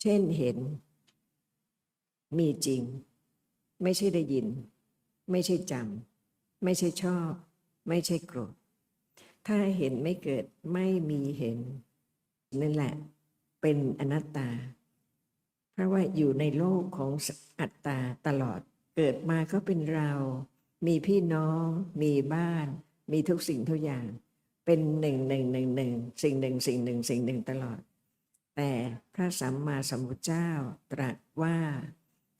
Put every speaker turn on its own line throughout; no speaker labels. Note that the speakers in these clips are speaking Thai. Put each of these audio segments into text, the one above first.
เช่นเห็น มีจริง ไม่ใช่ได้ยิน ไม่ใช่จำไม่ใช่ชอบ ไม่ใช่โกรธ ถ้าเห็นไม่เกิดไม่มีเห็น นั่นแหละ เป็นอนัตตา เพราะว่าอยู่ในโลกของอัตตาตลอดเกิดมาก็เป็นเรา มีพี่น้อง มีบ้าน มีทุกสิ่งทุกอย่าง เป็นหนึ่งหนึ่งหนึ่งหนึ่งสิ่งหนึ่งสิ่งหนึ่งสิ่งหนึ่งตลอด แต่พระสัมมาสัมพุทธเจ้าตรัสว่า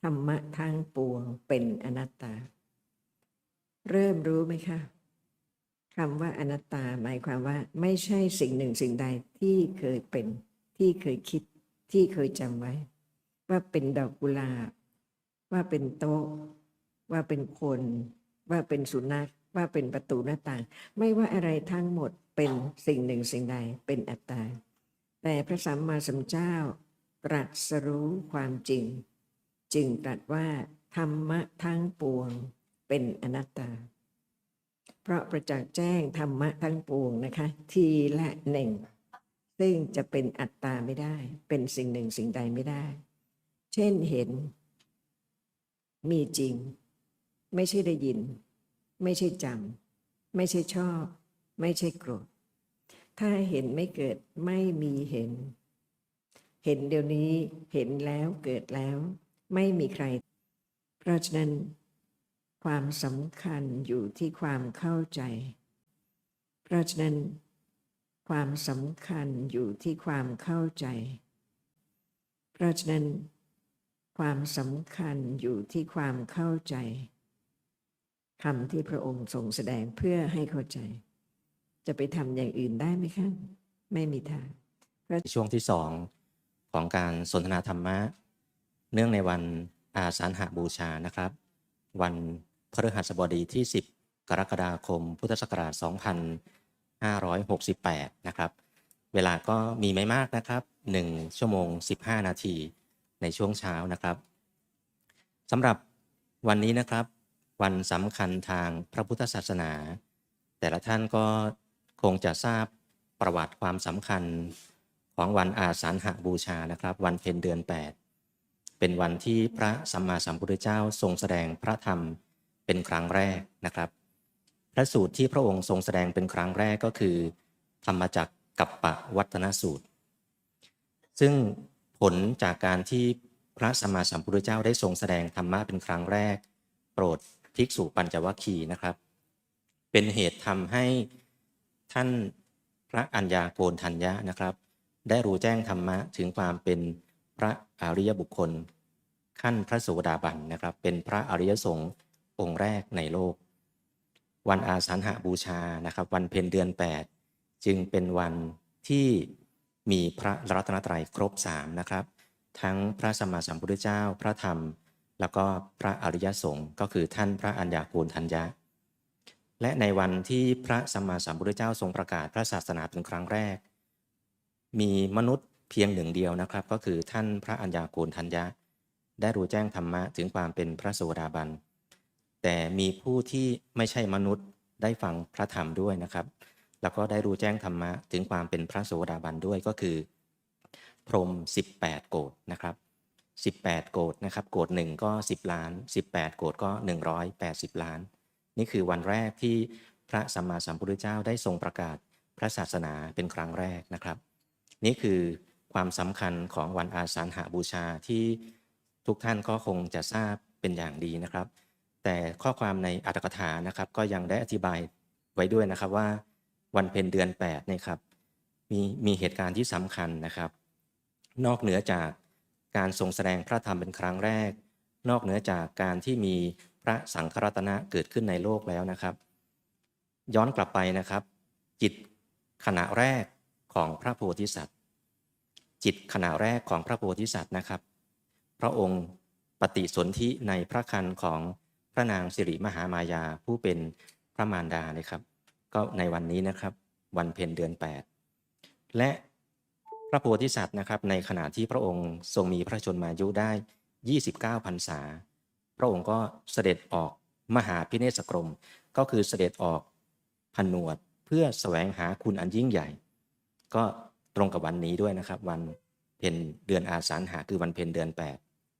ธรรมะทั้งปวงเป็นอนัตตา เริ่มรู้ไหมคะคำว่าอนัตตาหมายความว่าไม่ใช่สิ่งหนึ่งสิ่งใดที่เคยเป็น ที่เคยคิดที่เคยจำไว้ ว่าเป็นดอกกุหลาบว่าเป็นโต๊ะ ว่าเป็นคน ว่าเป็นสุนัขว่าเป็นประตูหน้าต่าง ไม่ว่าอะไรทั้งหมดเป็นสิ่งหนึ่งสิ่งใดเป็นอัตตา แต่พระสัมมาสัมพุทธเจ้า ตรัสรู้ความจริง จึงตรัสว่าธรรมะทั้งปวงเป็นอนัตตา เพราะประจักษ์แจ้งธรรมะทั้งปวงนะคะ ทีละหนึ่งซึ่งจะเป็นอัตตาไม่ได้ เป็นสิ่งหนึ่งสิ่งใดไม่ได้ เช่นเห็น มีจริง ไม่ใช่ได้ยิน ไม่ใช่จำไม่ใช่ชอบ ไม่ใช่โกรธ ถ้าเห็นไม่เกิดไม่มีเห็น เห็นเดี๋ยวนี้เห็นแล้วเกิดแล้ว ไม่มีใคร เพราะฉะนั้น ความสำคัญอยู่ที่ความเข้าใจ เพราะฉะนั้น ความสำคัญอยู่ที่ความเข้าใจ เพราะฉะนั้น ความสำคัญอยู่ที่ความเข้าใจคำที่พระองค์ทรงแสดงเพื่อให้เข้าใจ จะไปทำอย่างอื่นได้ไหมคะ ไม่มีทาง
ในช่วงที่สองของการสนทนาธรรมะ เนื่องในวันอาสาฬหาบูชานะครับ วันพฤหัสบดีที่ 10 กรกฎาคม พุทธศักราช 2568 นะครับ เวลาก็มีไม่มากนะครับ 1 ชั่วโมง 15 นาทีในช่วงเช้านะครับสำหรับวันนี้นะครับ วันสำคัญทางพระพุทธศาสนา แต่ละท่านก็ คงจะทราบประวัติความสำคัญของวันอาสาฬหบูชานะครับ วันเพ็ญเดือน 8 เป็นวันที่พระสัมมาสัมพุทธเจ้าทรงแสดงพระธรรมเป็นครั้งแรกนะครับ พระสูตรที่พระองค์ทรงแสดงเป็นครั้งแรกก็คือ ธรรมจักกับปะวัตนสูตร ซึ่งผลจากการที่พระสัมมาสัมพุทธเจ้าได้ทรงแสดงธรรมะเป็นครั้งแรก โปรดภิกษุปัญจวัคคีย์นะครับ เป็นเหตุทำให้ ท่านพระอัญญาโกณทัญญะนะครับ ได้รู้แจ้งธรรมะถึงความเป็นพระอริยบุคคล ขั้นพระโสดาบันนะครับ เป็นพระอริยสงฆ์องค์แรกในโลก วันอาสาฬหบูชานะครับ วันเพ็ญเดือน 8 จึงเป็นวันที่มีพระรัตนตรัยครบสามนะครับ ทั้งพระสัมมาสัมพุทธเจ้าพระธรรม แล้วก็พระอริยสงฆ์ก็คือท่านพระอัญญาโกณทัญญะ และในวันที่พระสัมมาสัมพุทธเจ้าทรงประกาศพระศาสนาเป็นครั้งแรก มีมนุษย์เพียงหนึ่งเดียวนะครับ ก็คือท่านพระอัญญาโกณทัญญะ ได้รู้แจ้งธรรมะถึงความเป็นพระโสดาบัน แต่มีผู้ที่ไม่ใช่มนุษย์ได้ฟังพระธรรมด้วยนะครับ แล้วก็ได้รู้แจ้งธรรมะถึงความเป็นพระโสดาบันด้วยก็คือ พรม 18 โกดนะครับ 18 โกดนะครับ โกดหนึ่งก็ 10 ล้าน 18 โกดก็ 180 ล้าน นี่คือวันแรกที่พระสัมมาสัมพุทธเจ้าได้ทรงประกาศพระศาสนาเป็นครั้งแรกนะครับ นี่คือความสำคัญของวันอาสาฬหบูชาที่ทุกท่านก็คงจะทราบเป็นอย่างดีนะครับ แต่ข้อความในอัตถกถานะครับก็ยังได้อธิบายไว้ด้วยนะครับว่า วันเพ็ญเดือน8นี่ครับมีมีเหตุการณ์ที่สำคัญนะครับ นอกเหนือจากการทรงแสดงพระธรรมเป็นครั้งแรก นอกเหนือจากการที่มี ระสังฆรัตนะเกิดขึ้นในโลกแล้วนะครับ ย้อนกลับไปนะครับ จิตขณะแรกของพระโพธิสัตว์ จิตขณะแรกของพระโพธิสัตว์นะครับ พระองค์ปฏิสนธิในพระคันของพระนางสิริมหามายาผู้เป็นพระมารดาเลยครับ ก็ในวันนี้นะครับ วันเพ็ญเดือน 8 และพระโพธิสัตว์นะครับ ในขณะที่พระองค์ทรงมีพระชนมายุได้ 29พรรษา พระองค์ก็เสด็จออกมหาพิเนศกรม ก็คือเสด็จออกผนวดเพื่อแสวงหาคุณอันยิ่งใหญ่ ก็ตรงกับวันนี้ด้วยนะครับ วันเพ็ญเดือนอาสาฬหาคือวันเพ็ญเดือน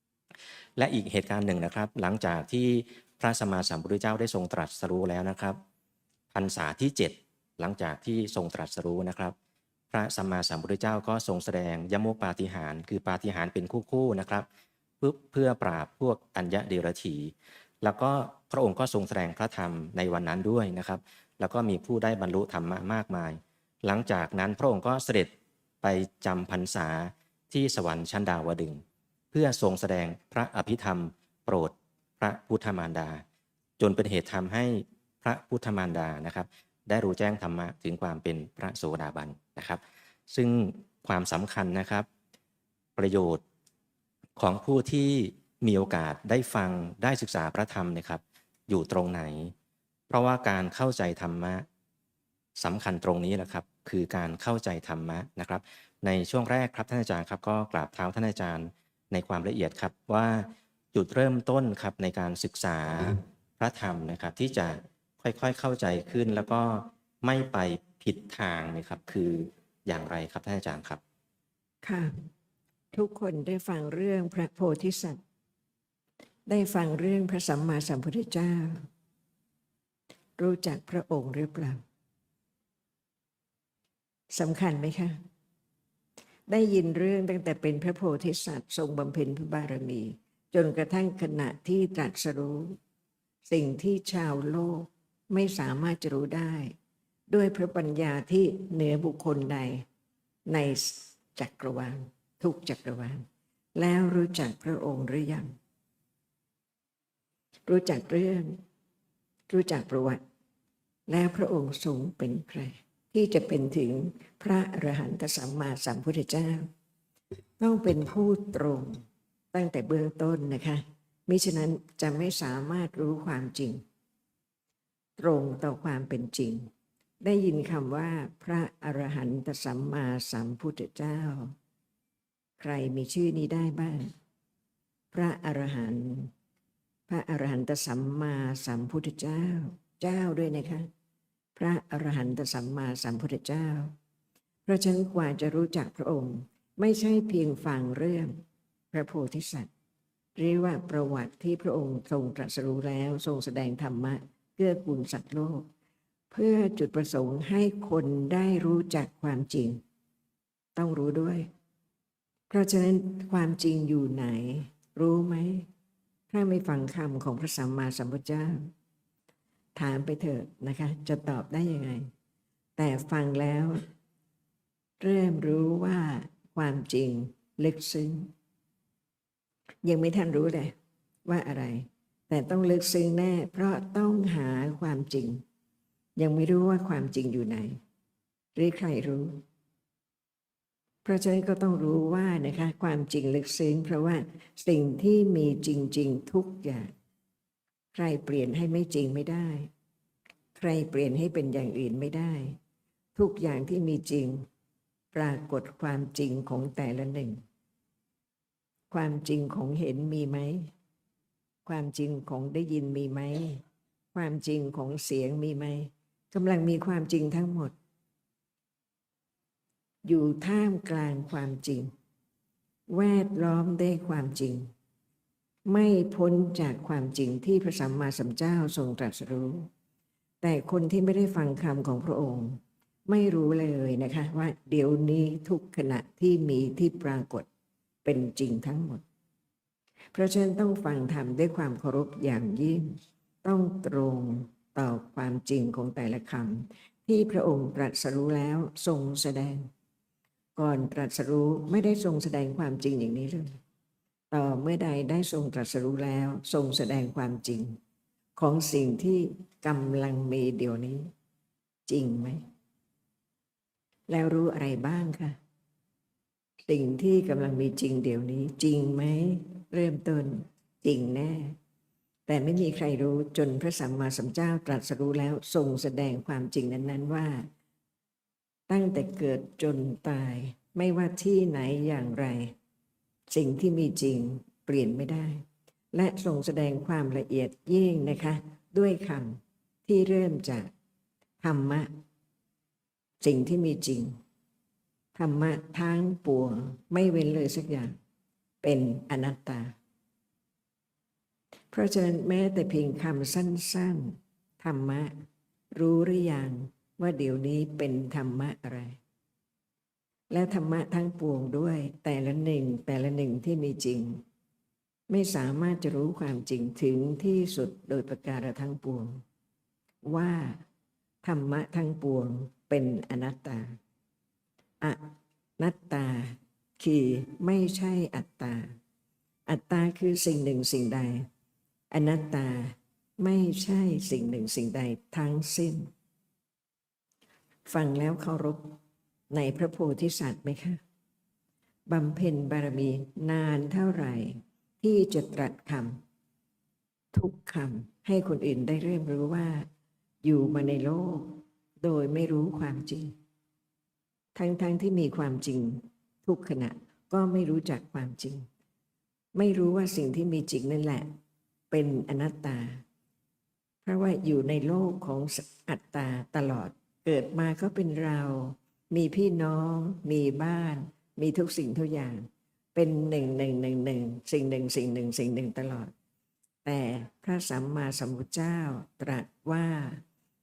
8 และอีกเหตุการณ์หนึ่งนะครับ หลังจากที่พระสมมาสัมพุทธเจ้าได้ทรงตรัสรู้แล้วนะครับพรรษาที่ 7 หลังจากที่ทรงตรัสรู้นะครับ พระสัมมาสัมพุทธเจ้าก็ทรงแสดงยมกปาฏิหารคือปาฏิหารเป็นคู่ๆนะครับ เพื่อเพื่อปราบพวกอัญญะเดรถี แล้วก็พระองค์ก็ทรงแสดงพระธรรมในวันนั้นด้วยนะครับ แล้วก็มีผู้ได้บรรลุธรรมะมากมาย หลังจากนั้นพระองค์ก็เสด็จไปจำพรรษาที่สวรรค์ชั้นดาวดึง เพื่อทรงแสดงพระอภิธรรม โปรดพระพุทธมารดา จนเป็นเหตุทำให้พระพุทธมารดานะครับ ได้รู้แจ้งธรรมะถึงความเป็นพระโสดาบันนะครับ ซึ่งความสำคัญนะครับ ประโยชน์ ของผู้ที่มีโอกาสได้ฟังได้ศึกษาพระธรรมนะครับ อยู่ตรงไหน เพราะว่าการเข้าใจธรรมะสำคัญตรงนี้แหละครับ คือการเข้าใจธรรมะนะครับ ในช่วงแรกครับท่านอาจารย์ครับ ก็กราบเท้าท่านอาจารย์ในความละเอียดครับว่าจุดเริ่มต้นครับในการศึกษาพระธรรมนะครับ ที่จะค่อยๆเข้าใจขึ้น แล้วก็ไม่ไปผิดทางนะครับ คืออย่างไรครับท่านอาจารย์ครับ
ค่ะ ทุกคนได้ฟังเรื่องพระโพธิสัตว์ ได้ฟังเรื่องพระสัมมาสัมพุทธเจ้า รู้จักพระองค์หรือเปล่าสำคัญไหมคะ ได้ยินเรื่องตั้งแต่เป็นพระโพธิสัตว์ ทรงบำเพ็ญพระบารมี จนกระทั่งขณะที่ตรัสรู้ สิ่งที่ชาวโลกไม่สามารถจะรู้ได้ ด้วยพระปัญญาที่เหนือบุคคลใดในจักรวาล ทุกจักรวาล แล้วรู้จักพระองค์หรือยัง รู้จักเรื่อง รู้จักประวัติ แล้วพระองค์ทรงเป็นใคร ที่จะเป็นถึงพระอรหันตสัมมาสัมพุทธเจ้า ต้องเป็นผู้ตรงตั้งแต่เบื้องต้นนะคะมิฉะนั้นจะไม่สามารถรู้ความจริง ตรงต่อความเป็นจริง ได้ยินคำว่าพระอรหันตสัมมาสัมพุทธเจ้า ใครมีชื่อนี้ได้บ้าง พระอรหันต์พระอรหันตสัมมาสัมพุทธเจ้า เจ้าด้วยนะคะ พระอรหันตสัมมาสัมพุทธเจ้า เพราะฉะนั้นกว่าจะรู้จักพระองค์ ไม่ใช่เพียงฟังเรื่องพระโพธิสัตว์เรียกว่าประวัติที่พระองค์ทรงตรัสรู้แล้วทรงแสดงธรรมะเกื้อกูลสัตว์โลก เพื่อจุดประสงค์ให้คนได้รู้จักความจริง ต้องรู้ด้วย เพราะฉะนั้นความจริงอยู่ไหน รู้ไหม ถ้าไม่ฟังคำของพระสัมมาสัมพุทธเจ้า ถามไปเถิดนะคะ จะตอบได้ยังไง แต่ฟังแล้ว เริ่มรู้ว่าความจริงลึกซึ้ง ยังไม่ทันรู้เลยว่าอะไร แต่ต้องลึกซึ้งแน่ เพราะต้องหาความจริง ยังไม่รู้ว่าความจริงอยู่ไหน หรือใครรู้ เพราะฉะนั้นก็ต้องรู้ว่านะคะความจริงลึกซึ้งเพราะว่าสิ่งที่มีจริง ๆ ทุกอย่าง ใครเปลี่ยนให้ไม่จริงไม่ได้ ใครเปลี่ยนให้เป็นอย่างอื่นไม่ได้ ทุกอย่างที่มีจริง ปรากฏความจริงของแต่ละหนึ่ง ความจริงของเห็นมีไหมความจริงของได้ยินมีไหม ความจริงของเสียงมีไหมกำลังมีความจริงทั้งหมด อยู่ท่ามกลางความจริง แวดล้อมด้วยความจริง ไม่พ้นจากความจริงที่พระสัมมาสัมพุทธเจ้าทรงตรัสรู้ แต่คนที่ไม่ได้ฟังคำของพระองค์ ไม่รู้เลยนะคะว่าเดี๋ยวนี้ทุกขณะที่มีที่ปรากฏเป็นจริงทั้งหมด เพราะฉะนั้นต้องฟังธรรมด้วยความเคารพอย่างยิ่ง ต้องตรงต่อความจริงของแต่ละคำที่พระองค์ตรัสรู้แล้วทรงแสดง ก่อนตรัสรู้ไม่ได้ทรงแสดงความจริงอย่างนี้เลยต่อเมื่อใดได้ทรงตรัสรู้แล้วทรงแสดงความจริง ของสิ่งที่กำลังมีเดี๋ยวนี้ จริงไหม แล้วรู้อะไรบ้างคะสิ่งที่กำลังมีจริงเดี๋ยวนี้ จริงไหม เริ่มต้นจริงแน่ แต่ไม่มีใครรู้จนพระสัมมาสัมพุทธเจ้าตรัสรู้แล้วทรงแสดงความจริงนั้น ๆ ว่า ตั้งแต่เกิดจนตาย ไม่ว่าที่ไหนอย่างไร สิ่งที่มีจริงเปลี่ยนไม่ได้ และทรงแสดงความละเอียดยิ่งนะคะ ด้วยคำที่เริ่มจากธรรมะ สิ่งที่มีจริง ธรรมะทั้งปวงไม่เว้นเลยสักอย่าง เป็นอนัตตา เพราะฉะนั้นแม้แต่เพียงคำสั้นๆ ธรรมะ รู้หรือยัง ว่าเดี๋ยวนี้เป็นธรรมะอะไร และธรรมะทั้งปวงด้วยแต่ละหนึ่งแต่ละหนึ่งที่มีจริง ไม่สามารถจะรู้ความจริงถึงที่สุดโดยประการทั้งปวง ว่า ธรรมะทั้งปวงเป็นอนัตตาอนัตตาคือไม่ใช่อัตตา อัตตาคือสิ่งหนึ่งสิ่งใด อนัตตาไม่ใช่สิ่งหนึ่งสิ่งใดทั้งสิ้น ฟังแล้วเคารพในพระโพธิสัตว์ไหมคะบำเพ็ญบารมีนานเท่าไหร่ ที่จะตรัสคำทุกคำให้คนอื่นได้เริ่มรู้ว่า อยู่มาในโลก โดยไม่รู้ความจริง ทั้งๆทที่มีความจริง ทุกขณะก็ไม่รู้จักความจริง ไม่รู้ว่าสิ่งที่มีจริงนั่นแหละ เป็นอนัตตา เพราะว่าอยู่ในโลกของอัตตาตลอด เกิดมาก็เป็นเรา มีพี่น้อง มีบ้าน มีทุกสิ่งทุกอย่าง เป็นหนึ่งหนึ่งหนึ่งหนึ่งสิ่งหนึ่งสิ่งหนึ่งสิ่งหนึ่งตลอด แต่พระสัมมาสัมพุทธเจ้าตรัสว่า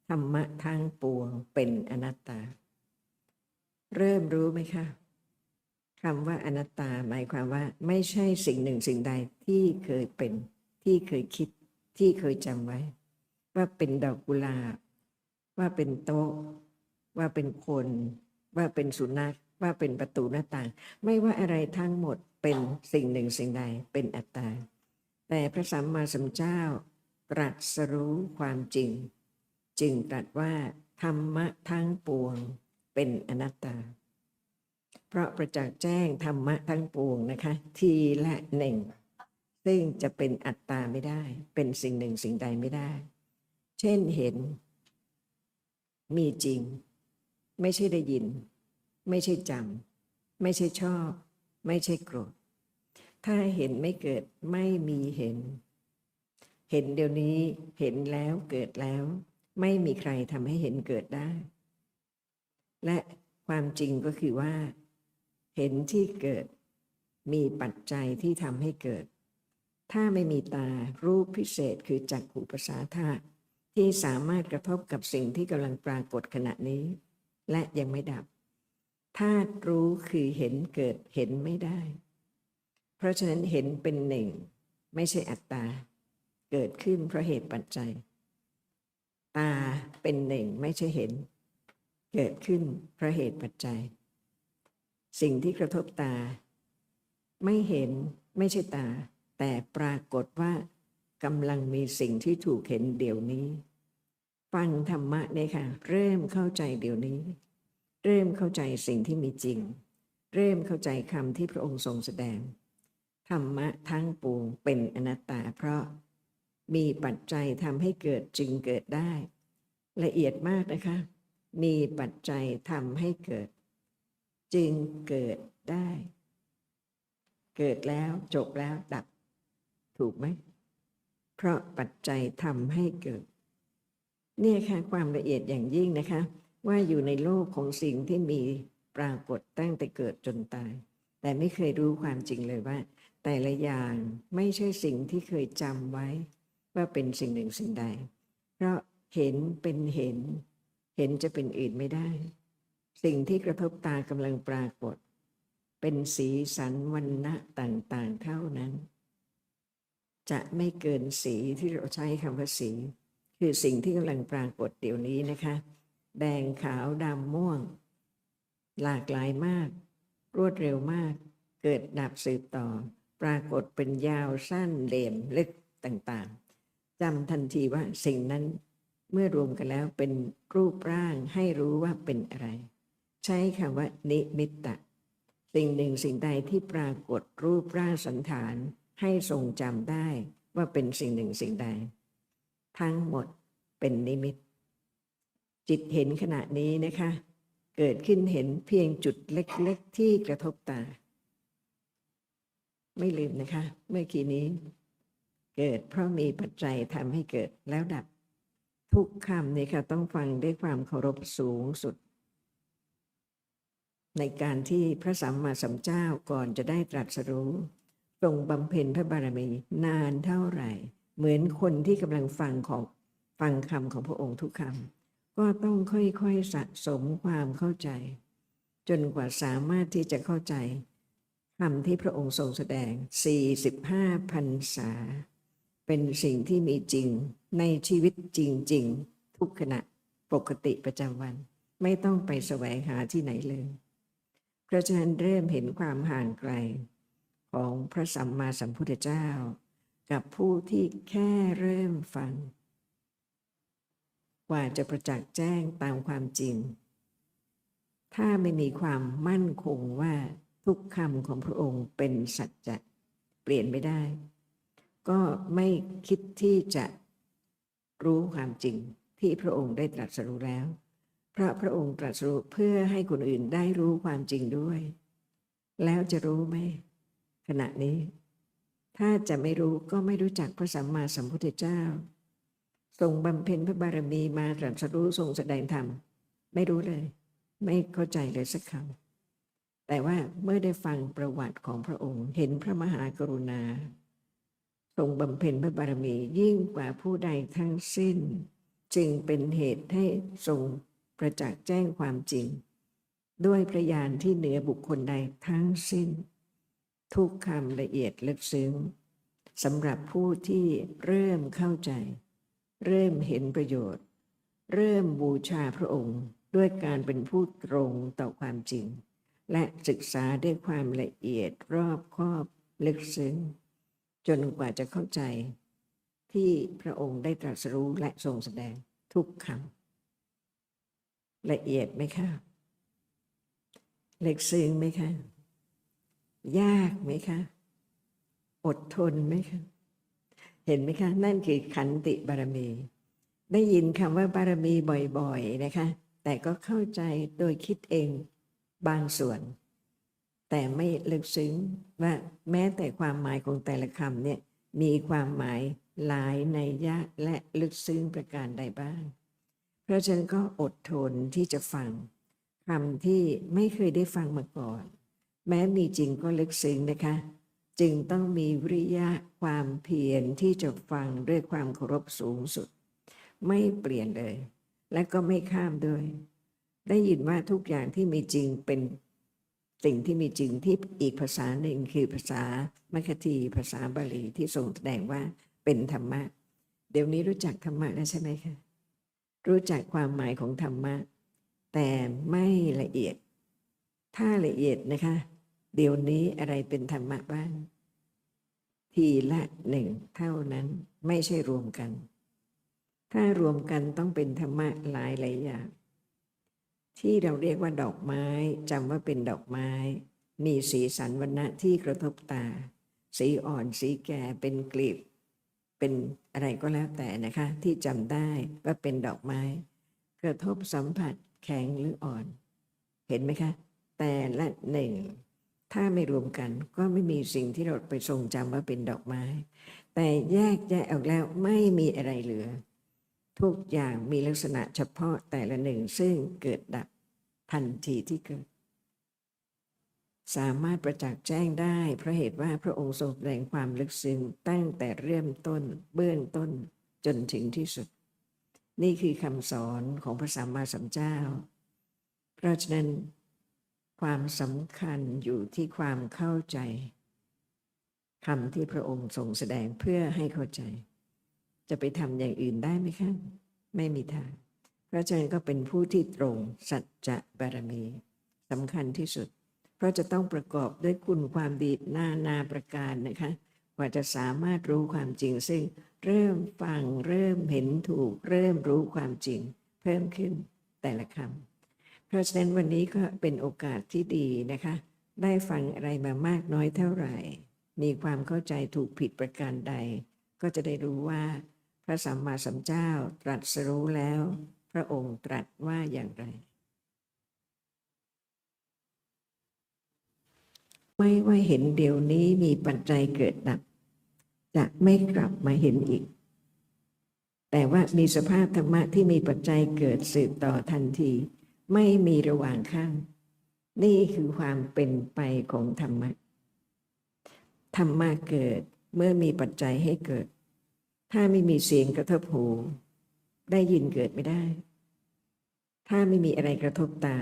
ธรรมะทั้งปวงเป็นอนัตตา เริ่มรู้ไหมคะคำว่าอนัตตาหมายความว่า ไม่ใช่สิ่งหนึ่งสิ่งใดที่เคยเป็น ที่เคยคิด ที่เคยจำไว้ ว่าเป็นดอกกุหลาบ ว่าเป็นโต๊ะ ว่าเป็นคน ว่าเป็นสุนัขว่าเป็นประตูหน้าต่าง ไม่ว่าอะไรทั้งหมดเป็นสิ่งหนึ่งสิ่งใดเป็นอัตตา แต่พระสัมมาสัมพุทธเจ้า ตรัสรู้ความจริง จึงตรัสว่าธรรมะทั้งปวงเป็นอนัตตา เพราะประจักษ์แจ้งธรรมะทั้งปวงนะคะ ทีละหนึ่งซึ่งจะเป็นอัตตาไม่ได้ เป็นสิ่งหนึ่งสิ่งใดไม่ได้ เช่นเห็น มีจริง ไม่ใช่ได้ยิน ไม่ใช่จำไม่ใช่ชอบ ไม่ใช่โกรธ ถ้าเห็นไม่เกิดไม่มีเห็น เห็นเดี๋ยวนี้เห็นแล้วเกิดแล้ว ไม่มีใครทำให้เห็นเกิดได้ และความจริงก็คือว่า เห็นที่เกิด มีปัจจัยที่ทำให้เกิด ถ้าไม่มีตารูปพิเศษคือจักขุประสาทาตุ ที่สามารถกระทบกับสิ่งที่กำลังปรากฏขณะนี้ และยังไม่ดับธาตุรู้คือเห็นเกิดเห็นไม่ได้ เพราะฉะนั้นเห็นเป็นหนึ่ง ไม่ใช่อัตตา เกิดขึ้นเพราะเหตุปัจจัย ตาเป็นหนึ่งไม่ใช่เห็น เกิดขึ้นเพราะเหตุปัจจัย สิ่งที่กระทบตา ไม่เห็นไม่ใช่ตา แต่ปรากฏว่า กำลังมีสิ่งที่ถูกเห็นเดี๋ยวนี้ ฟังธรรมะเนี่ยค่ะ เริ่มเข้าใจเดี๋ยวนี้ เริ่มเข้าใจสิ่งที่มีจริง เริ่มเข้าใจคำที่พระองค์ทรงแสดง ธรรมะทั้งปวงเป็นอนัตตาเพราะมีปัจจัยทำให้เกิดจึงเกิดได้ ละเอียดมากนะคะ มีปัจจัยทำให้เกิด จึงเกิดได้ เกิดแล้วจบแล้วดับ ถูกไหม เพราะปัจจัยทำให้เกิด เนี่ยค่ะความละเอียดอย่างยิ่งนะคะ ว่าอยู่ในโลกของสิ่งที่มีปรากฏตั้งแต่เกิดจนตาย แต่ไม่เคยรู้ความจริงเลยว่า แต่ละอย่างไม่ใช่สิ่งที่เคยจำไว้ ว่าเป็นสิ่งหนึ่งสิ่งใด เพราะเห็นเป็นเห็น เห็นจะเป็นอื่นไม่ได้ สิ่งที่กระทบตากำลังปรากฏ เป็นสีสันวันณะต่างๆเท่านั้น จะไม่เกินสีที่เราใช้คำว่าสี คือสิ่งที่กำลังปรากฏเดี๋ยวนี้นะคะ แดงขาวดำม่วง หลากหลายมาก รวดเร็วมาก เกิดดับสืบต่อ ปรากฏเป็นยาวสั้นเหลี่ยมลึกต่างๆจำทันทีว่าสิ่งนั้นเมื่อรวมกันแล้วเป็นรูปร่างให้รู้ว่าเป็นอะไร ใช้คำว่านิมิตตะสิ่งหนึ่งสิ่งใดที่ปรากฏรูปร่างสันฐาน ให้ทรงจำได้ว่าเป็นสิ่งหนึ่งสิ่งใด ทั้งหมดเป็นนิมิต จิตเห็นขณะนี้นะคะ เกิดขึ้นเห็นเพียงจุดเล็กๆที่กระทบตา ไม่ลืมนะคะ เมื่อกี้นี้ เกิดเพราะมีปัจจัยทำให้เกิดแล้วดับ ทุกคำนี่ค่ะต้องฟังด้วยความเคารพสูงสุด ในการที่พระสัมมาสัมพุทธเจ้าก่อนจะได้ตรัสรู้ ทรงบำเพ็ญพระบารมีนานเท่าไหร่ เหมือนคนที่กำลังฟังของฟังคำของพระองค์ทุกคำก็ต้องค่อยๆสะสมความเข้าใจ จนกว่าสามารถที่จะเข้าใจคำที่พระองค์ทรงแสดง 45พรรษา เป็นสิ่งที่มีจริงในชีวิตจริง ๆ ทุกขณะปกติประจำวัน ไม่ต้องไปแสวงหาที่ไหนเลย เพราะฉะนั้นเริ่มเห็นความห่างไกล ของพระสัมมาสัมพุทธเจ้า กับผู้ที่แค่เริ่มฟัง กว่าจะประจักษ์แจ้งตามความจริง ถ้าไม่มีความมั่นคงว่าทุกคำของพระองค์เป็นสัจจะเปลี่ยนไม่ได้ ก็ไม่คิดที่จะรู้ความจริงที่พระองค์ได้ตรัสรู้แล้ว เพราะพระองค์ตรัสรู้เพื่อให้คนอื่นได้รู้ความจริงด้วย แล้วจะรู้ไหม ขณะนี้ ถ้าจะไม่รู้ก็ไม่รู้จักพระสัมมาสัมพุทธเจ้า ทรงบำเพ็ญพระบารมีมาตรัสรู้ทรงแสดงธรรม ไม่รู้เลย ไม่เข้าใจเลยสักคำแต่ว่าเมื่อได้ฟังประวัติของพระองค์ เห็นพระมหากรุณา ทรงบำเพ็ญพระบารมียิ่งกว่าผู้ใดทั้งสิ้น จึงเป็นเหตุให้ทรงประจักษ์แจ้งความจริง ด้วยพระญาณที่เหนือบุคคลใดทั้งสิ้น ทุกคำละเอียดลึกซึ้งสำหรับผู้ที่เริ่มเข้าใจ เริ่มเห็นประโยชน์ เริ่มบูชาพระองค์ด้วยการเป็นผู้ตรงต่อความจริง และศึกษาด้วยความละเอียดรอบคอบลึกซึ้ง จนกว่าจะเข้าใจ ที่พระองค์ได้ตรัสรู้และทรงแสดงทุกคำละเอียดไหมคะลึกซึ้งไหมคะ ยากไหมคะ อดทนไหมคะเห็นไหมคะ นั่นคือขันติบารมี ได้ยินคำว่าบารมีบ่อย ๆนะคะ แต่ก็เข้าใจโดยคิดเองบางส่วน แต่ไม่ลึกซึ้งว่าแม้แต่ความหมายของแต่ละคำเนี่ยมีความหมายหลายในยะและลึกซึ้งประการใดบ้าง เพราะฉะนั้นก็อดทนที่จะฟังคำที่ไม่เคยได้ฟังมาก่อน แม้มีจริงก็ลึกซึ้งนะคะ จึงต้องมีวิริยะความเพียรที่จะฟังด้วยความเคารพสูงสุด ไม่เปลี่ยนเลย และก็ไม่ข้ามด้วย ได้ยินว่าทุกอย่างที่มีจริงเป็นสิ่งที่มีจริงที่อีกภาษาหนึ่งคือภาษามัคทีภาษาบาลีที่ทรงแสดงว่าเป็นธรรมะ เดี๋ยวนี้รู้จักธรรมะแล้วใช่ไหมคะรู้จักความหมายของธรรมะ แต่ไม่ละเอียด ถ้าละเอียดนะคะ เดี๋ยวนี้อะไรเป็นธรรมะบ้าง ทีละหนึ่งเท่านั้นไม่ใช่รวมกัน ถ้ารวมกันต้องเป็นธรรมะหลายหลายอย่างที่เราเรียกว่าดอกไม้จำว่าเป็นดอกไม้ มีสีสันวรรณะที่กระทบตา สีอ่อนสีแก่เป็นกลีบ เป็นอะไรก็แล้วแต่นะคะ ที่จำได้ว่าเป็นดอกไม้ กระทบสัมผัสแข็งหรืออ่อน เห็นไหมคะ แต่ละหนึ่ง ถ้าไม่รวมกันก็ไม่มีสิ่งที่เราไปทรงจำว่าเป็นดอกไม้ แต่แยกแยะออกแล้วไม่มีอะไรเหลือ ทุกอย่างมีลักษณะเฉพาะแต่ละหนึ่งซึ่งเกิดดับทันทีที่เกิด สามารถประจักษ์แจ้งได้เพราะเหตุว่าพระองค์ทรงแสดงความลึกซึ้งตั้งแต่เริ่มต้นเบื้องต้นจนถึงที่สุด นี่คือคำสอนของพระสัมมาสัมพุทธเจ้า เพราะฉะนั้น ความสำคัญอยู่ที่ความเข้าใจคำที่พระองค์ทรงแสดงเพื่อให้เข้าใจ จะไปทำอย่างอื่นได้ไหมคะไม่มีทางพระฉะนั้นก็เป็นผู้ที่ตรงสัจจะบารมีสำคัญที่สุด เพราะจะต้องประกอบด้วยคุณความดีนานาประการนะคะ กว่าจะสามารถรู้ความจริง ซึ่งเริ่มฟังเริ่มเห็นถูก เริ่มรู้ความจริง เพิ่มขึ้นแต่ละคำ เพราะฉะนั้นวันนี้ก็เป็นโอกาสที่ดีนะคะ ได้ฟังอะไรมามากน้อยเท่าไหร่ มีความเข้าใจถูกผิดประการใด ก็จะได้รู้ว่า พระสัมมาสัมพุทธเจ้าตรัสรู้แล้ว พระองค์ตรัสว่าอย่างไร ไม่ว่าเห็นเดี๋ยวนี้มีปัจจัยเกิดดับจะไม่กลับมาเห็นอีก แต่ว่ามีสภาพธรรมะที่มีปัจจัยเกิดสืบต่อทันที ไม่มีระหว่างข้าง นี่คือความเป็นไปของธรรมะ ธรรมะเกิดเมื่อมีปัจจัยให้เกิด ถ้าไม่มีเสียงกระทบหู ได้ยินเกิดไม่ได้ ถ้าไม่มีอะไรกระทบตา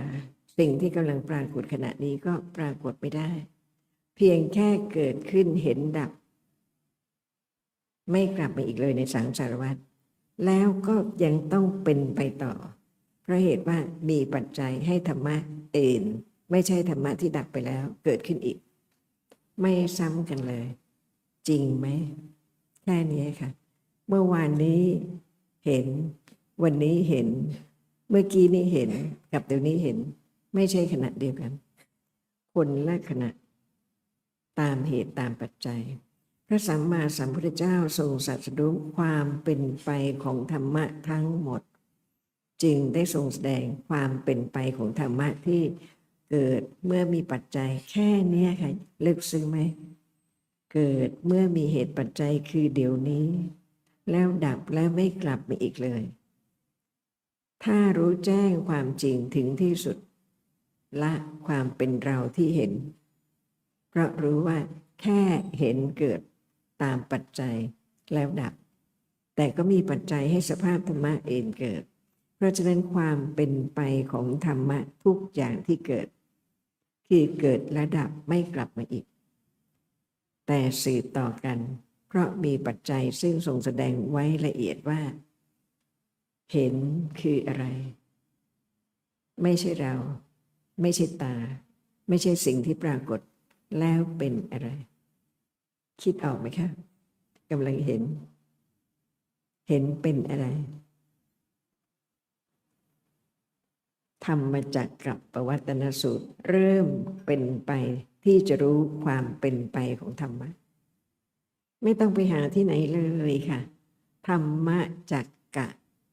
สิ่งที่กำลังปรากฏขณะนี้ก็ปรากฏไม่ได้ เพียงแค่เกิดขึ้นเห็นดับ ไม่กลับมาอีกเลยในสังสารวัฏแล้วก็ยังต้องเป็นไปต่อ ราะเหตุว่ามีปัจจัยให้ธรรมะอื่น ไม่ใช่ธรรมะที่ดับไปแล้วเกิดขึ้นอีก ไม่ซ้ำกันเลย จริงไหมแค่นี้ค่ะ เมื่อวานนี้เห็น วันนี้เห็น เมื่อกี้นี้เห็นกับเดี๋ยวนี้เห็น ไม่ใช่ขณะเดียวกัน คนละขณะ ตามเหตุตามปัจจัยพระสัมมาสัมพุทธเจ้าทรงสัตสรู้ความเป็นไปของธรรมะทั้งหมด จึงได้ทรงแสดงความเป็นไปของธรรมะที่เกิดเมื่อมีปัจจัยแค่นี้ค่ะลึกซึ้งไหมเกิดเมื่อมีเหตุปัจจัยคือเดี๋ยวนี้ แล้วดับแล้วไม่กลับมาอีกเลย ถ้ารู้แจ้งความจริงถึงที่สุด ละความเป็นเราที่เห็น เพราะรู้ว่าแค่เห็นเกิดตามปัจจัยแล้วดับ แต่ก็มีปัจจัยให้สภาพธรรมะเองเกิด เพราะฉะนั้นความเป็นไปของธรรมะทุกอย่างที่เกิด คือเกิดและดับไม่กลับมาอีก แต่สืบต่อกัน เพราะมีปัจจัยซึ่งทรงแสดงไว้ละเอียดว่า เห็นคืออะไร ไม่ใช่เรา ไม่ใช่ตา ไม่ใช่สิ่งที่ปรากฏแล้วเป็นอะไร คิดออกไหมคะกำลังเห็น เห็นเป็นอะไร ธรรมจักรกับปวัตนสูตร เริ่มเป็นไปที่จะรู้ความเป็นไปของธรรมะ ไม่ต้องไปหาที่ไหนเลยค่ะ ธรรมะจักกะ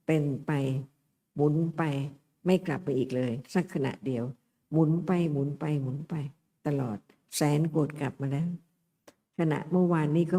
เป็นไป หมุนไป ไม่กลับไปอีกเลย สักขณะเดียว หมุนไปหมุนไปหมุนไป ตลอดแสนโกดกลับมาแล้ว ขณะเมื่อวานนี้ก็